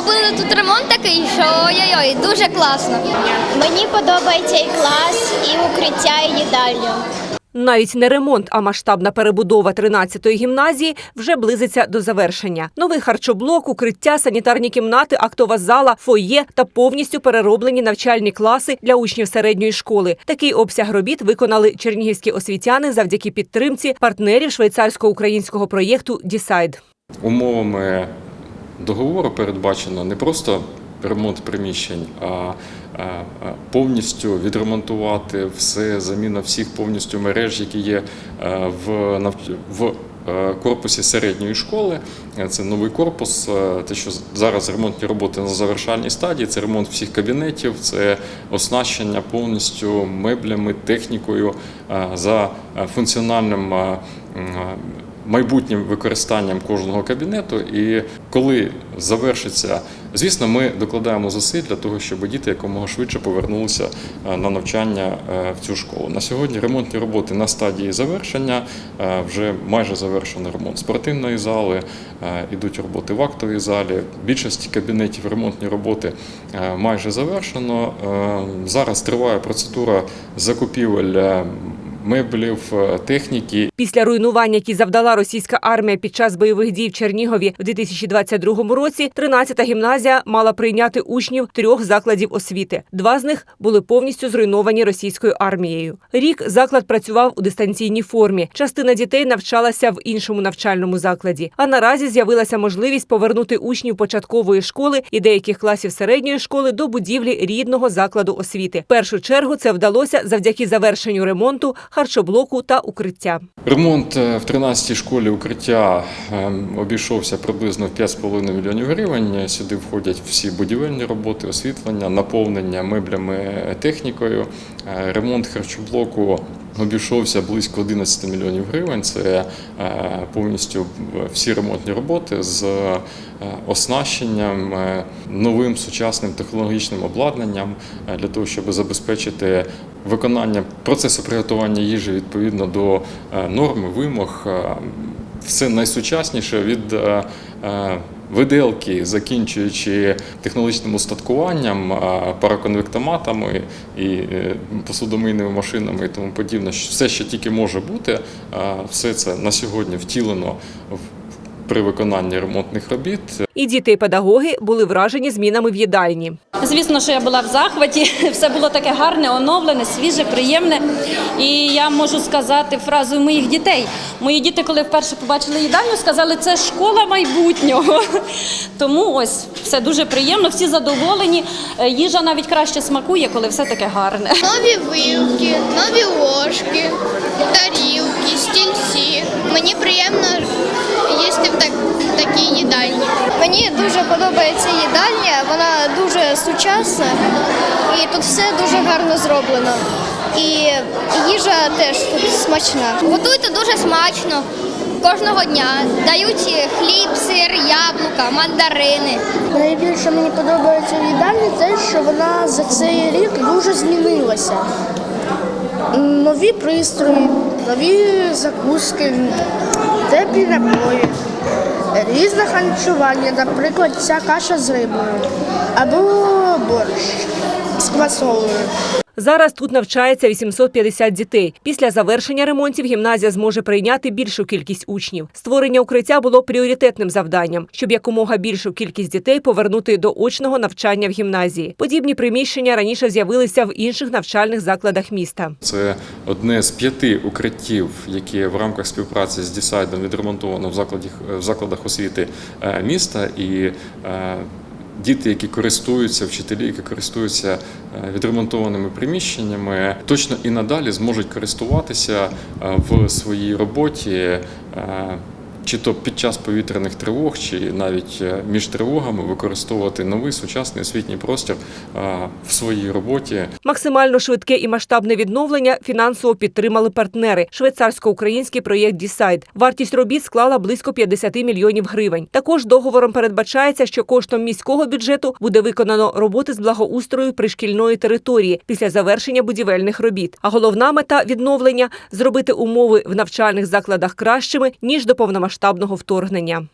зробили тут ремонт такий, що ой-ой-ой, дуже класно. Мені подобається і клас, і укриття, і їдальня. Навіть не ремонт, а масштабна перебудова 13-ї гімназії вже близиться до завершення. Новий харчоблок, укриття, санітарні кімнати, актова зала, фоє та повністю перероблені навчальні класи для учнів середньої школи. Такий обсяг робіт виконали чернігівські освітяни завдяки підтримці партнерів швейцарсько-українського проєкту «Дісайд». Умовами договору передбачено не просто ремонт приміщень, а повністю відремонтувати все, заміна всіх повністю мереж, які є е, в в е, корпусі середньої школи. Е, Це новий корпус. Те, що зараз ремонтні роботи на завершальній стадії, це ремонт всіх кабінетів, це оснащення повністю меблями, технікою за функціональним майбутнім використанням кожного кабінету. І коли завершиться, звісно, ми докладаємо зусиль для того, щоб діти якомога швидше повернулися е, на навчання е, в цю школу. На сьогодні ремонтні роботи на стадії завершення. Е, Вже майже завершений ремонт спортивної зали, ідуть роботи в актовій залі. Більшості кабінетів ремонтні роботи майже завершено. Зараз триває процедура закупівель меблів, е, техніки Після руйнувань, які завдала російська армія під час бойових дій в Чернігові в 2022 році, 13-та гімназія мала прийняти учнів трьох закладів освіти. Два з них були повністю зруйновані російською армією. Рік заклад працював у дистанційній формі. Частина дітей навчалася в іншому навчальному закладі. А наразі з'явилася можливість повернути учнів початкової школи і деяких класів середньої школи до будівлі рідного закладу освіти. В першу чергу це вдалося завдяки завершенню ремонту, харчоблоку та укриття. Ремонт е, в 13-й школі укриття ем, обійшовся приблизно в 5,5 мільйонів гривень. Сюди входять всі будівельні роботи, освітлення, наповнення меблями, е, технікою. Е, Ремонт харчоблоку обійшовся близько 11 мільйонів гривень. Це е, повністю всі ремонтні роботи з е, оснащенням, е, новим сучасним технологічним обладнанням для того, щоб забезпечити виконання процесу приготування їжі відповідно до е, норм, вимог. Все найсучасніше від виделки, закінчуючи технологічним устаткуванням, параконвектоматами і е, посудомийними машинами і тому подібне. Все, що тільки може бути, все це на сьогодні втілено в- при виконанні ремонтних робіт. І діти, і педагоги були вражені змінами в їдальні. Звісно, що я була в захваті. Все було таке гарне, оновлене, свіже, приємне. І я можу сказати фразу моїх дітей. Мої діти, коли вперше побачили їдальню, сказали, це школа майбутнього. Тому ось все дуже приємно, всі задоволені. Е, Їжа навіть краще смакує, коли все таке гарне. Нові вилки, нові ложки, тарілки, стільці. Мені приємно їсти в так, такій їдальні. Мені дуже подобається їдальня, вона дуже сучасна і тут все дуже гарно зроблено. І їжа теж тут смачна. Готують тут дуже смачно. Кожного дня дають хліб, сир, яблука, мандарини. Найбільше мені подобається в їдальні те, що вона за цей рік дуже змінилася. Нові пристрої, нові закуски, теплі напої, різне харчування, наприклад, ця каша з рибою або борщ з. Зараз тут навчається 850 дітей. Після завершення ремонтів гімназія зможе прийняти більшу кількість учнів. Створення укриття було пріоритетним завданням, щоб якомога більшу кількість дітей повернути до очного навчання в гімназії. Подібні приміщення раніше з'явилися в інших навчальних закладах міста. Це одне з п'яти укриттів, які в рамках співпраці з Дісайдом відремонтовано в закладах, в закладах освіти е, міста. І е, діти, які користуються, вчителі, які користуються е, відремонтованими приміщеннями, точно і надалі зможуть користуватися е, в своїй роботі. Чи то під час повітряних тривог, чи навіть е, між тривогами використовувати новий сучасний освітній простір е, в своїй роботі. Максимально швидке і масштабне відновлення фінансово підтримали партнери. Швейцарсько-український проєкт «Дісайд». Вартість робіт склала близько 50 мільйонів гривень. Також договором передбачається, що коштом міського бюджету буде виконано роботи з благоустрою пришкільної території після завершення будівельних робіт. А головна мета відновлення зробити умови в навчальних закладах кращими ніж до повномасштабного вторгнення.